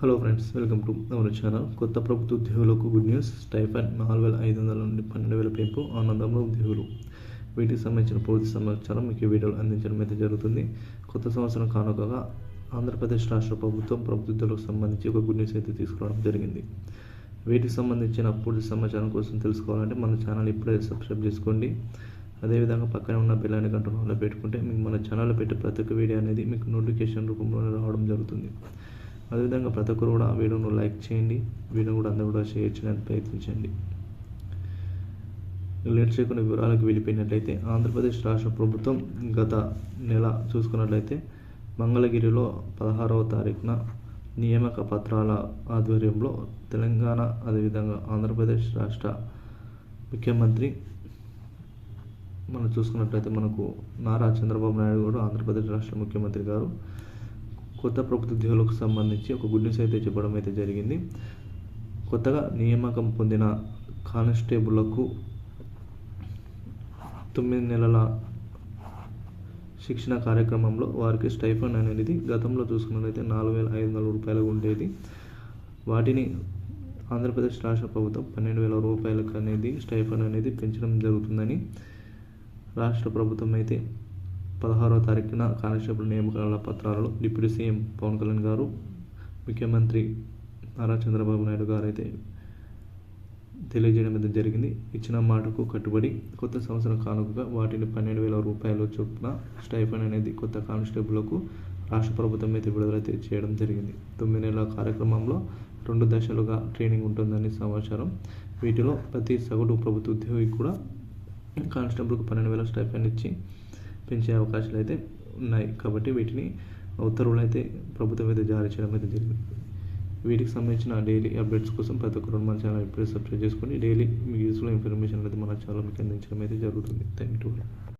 Hello friends welcome to our channel కొత్త ప్రభుత్వ ఉద్యోగులకు గుడ్ న్యూస్ స్టైఫన్ నాలుగు వేల ఐదు వందల నుండి పన్నెండు వేల పెంపు ఆనందంలో ఉద్యోగులు. వీటికి సంబంధించిన పూర్తి సమాచారం మీకు వీడియోలు అందించడం అయితే జరుగుతుంది. కొత్త సంవత్సరం కానుకగా ఆంధ్రప్రదేశ్ రాష్ట్ర ప్రభుత్వం ప్రభుత్వ ఉద్యోగులకు సంబంధించి ఒక గుడ్ న్యూస్ అయితే తీసుకురావడం జరిగింది. వీటికి సంబంధించిన పూర్తి సమాచారం కోసం తెలుసుకోవాలంటే మన ఛానల్ ఇప్పుడే సబ్స్క్రైబ్ చేసుకోండి. అదేవిధంగా పక్కనే ఉన్న బెల్ కంట్రోల్లో పెట్టుకుంటే మీకు మన ఛానల్లో పెట్టే ప్రతి ఒక్క వీడియో అనేది మీకు నోటిఫికేషన్ రూపంలో రావడం జరుగుతుంది. అదేవిధంగా ప్రతి ఒక్కరు కూడా ఆ వీడియోను లైక్ చేయండి వీడియో కూడా అందరూ కూడా షేర్ చేయడానికి ప్రయత్నించండి. లేట్ చేయకుండా వివరాలకు వెళ్ళిపోయినట్లయితే ఆంధ్రప్రదేశ్ రాష్ట్ర ప్రభుత్వం గత నెల చూసుకున్నట్లయితే మంగళగిరిలో పదహారవ తారీఖున నియామక పత్రాల ఆధ్వర్యంలో తెలంగాణ అదేవిధంగా ఆంధ్రప్రదేశ్ రాష్ట్ర ముఖ్యమంత్రి మనం చూసుకున్నట్లయితే మనకు నారా చంద్రబాబు నాయుడు గారు ఆంధ్రప్రదేశ్ రాష్ట్ర ముఖ్యమంత్రి గారు కొత్త ప్రభుత్వ ఉద్యోగులకు సంబంధించి ఒక గుడ్ న్యూస్ అయితే చెప్పడం అయితే జరిగింది. కొత్తగా నియామకం పొందిన కానిస్టేబుళ్ళకు తొమ్మిది నెలల శిక్షణ కార్యక్రమంలో వారికి స్టైఫండ్ అనేది గతంలో చూసుకున్నట్లయితే నాలుగు వేల ఐదు వందల రూపాయలు ఉండేది. వాటిని ఆంధ్రప్రదేశ్ రాష్ట్ర ప్రభుత్వం పన్నెండు వేల రూపాయలకు అనేది స్టైఫండ్ అనేది పెంచడం జరుగుతుందని రాష్ట్ర ప్రభుత్వం అయితే పదహారవ తారీఖున కానిస్టేబుల్ నియామకాల పత్రాలలో డిప్యూటీ సీఎం పవన్ కళ్యాణ్ గారు ముఖ్యమంత్రి నారా చంద్రబాబు నాయుడు గారు అయితే తెలియజేయడం అయితే జరిగింది. ఇచ్చిన మాటకు కట్టుబడి కొత్త సంవత్సరం కానుకగా వాటిని పన్నెండు వేల రూపాయల చొప్పున స్టైఫండ్ అనేది కొత్త కానిస్టేబుల్కు రాష్ట్ర ప్రభుత్వం అయితే విడుదల చేయడం జరిగింది. తొమ్మిది నెలల కార్యక్రమంలో రెండు దశలుగా ట్రైనింగ్ ఉంటుందని సమాచారం. వీటిలో ప్రతి సగటు ప్రభుత్వ ఉద్యోగి కూడా కానిస్టేబుల్కు పన్నెండు వేల స్టైఫండ్ ఇచ్చి పెంచే అవకాశాలు అయితే ఉన్నాయి. కాబట్టి వీటిని ఉత్తర్వులు అయితే ప్రభుత్వం అయితే జారీ చేయడం అయితే జరిగింది. వీటికి సంబంధించిన డైలీ అప్డేట్స్ కోసం ప్రతి ఒక్కరు మన ఛానల్ ఇప్పుడే సబ్స్క్రైబ్ చేసుకొని డైలీ మీకు యూస్ఫుల్ ఇన్ఫర్మేషన్ అనేది మన ఛానల్ మీకు అందించడం అయితే జరుగుతుంది. Thank you.